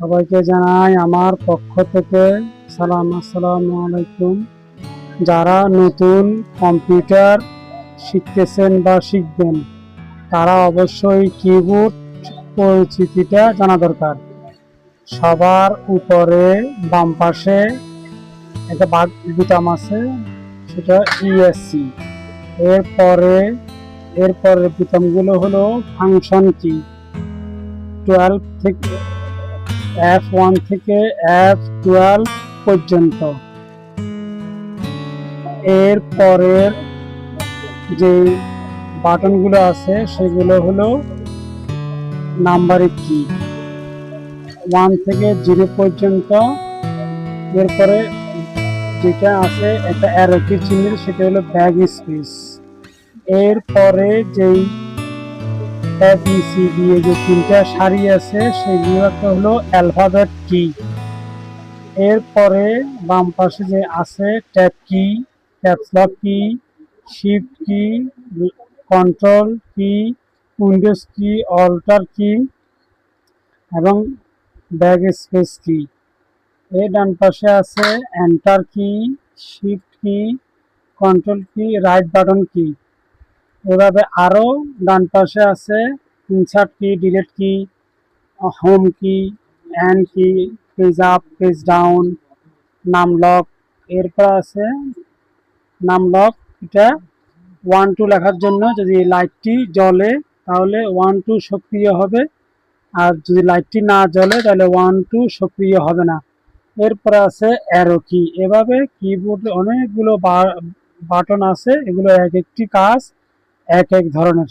সবাইকে জানাই আমার পক্ষ থেকে সালাম, আসসালামু আলাইকুম। যারা নতুন কম্পিউটার শিখতেছেন বা শিখবেন, তারা অবশ্যই কিবোর্ড পরিচিতিটা জানা দরকার। সবার উপরে বাম পাশে একটা বাগ বুতাম আছে, সেটা ইএসসি এরপরে, এরপরের বুতামগুলো হলো ফাংশন কি টুয়েলভ থেকে এফ ওয়ান থেকে এফ টুয়েলভ পর্যন্ত। এর পরের যে বাটনগুলো আছে, সেগুলো হলো নাম্বারিং কি ওয়ান থেকে জিরো পর্যন্ত। এরপরে যেটা আছে, একটা অ্যারোকি চিহ্ন, সেটা হলো ব্যাগ স্পেস এরপরে যেই যে তিনটা সারি আছে, সেগুলো একটা হলো অ্যালফাবেট কি। এরপরে বাম পাশে যে আছে, ট্যাব কি ক্যাপসলক কি, শিফট কি, কন্ট্রোল কি, উইন্ডোজ কি, অল্টার কি, এবং ব্যাগ স্পেস কি। এর ডান পাশে আছে, এন্টার কি, শিফট কি, কন্ট্রোল কি, রাইট বাটন কি। এভাবে আরও ডান পাশে আছে ইনসার্ট কি ডিলিট কি home key and key page up page down num lock এরপর আছে নাম লক এটা ওয়ান টু লেখার জন্য যদি লাইটটি জ্বলে তাহলে ওয়ান টু সক্রিয় হবে। আর যদি লাইটটি না জ্বলে তাহলে ওয়ান টু সক্রিয় হবে না। এরপরে আছে অ্যারো কি এভাবে কিবোর্ডে অনেকগুলো বাটন আছে। এগুলো এক একটি কাজ। এক এক ধরনের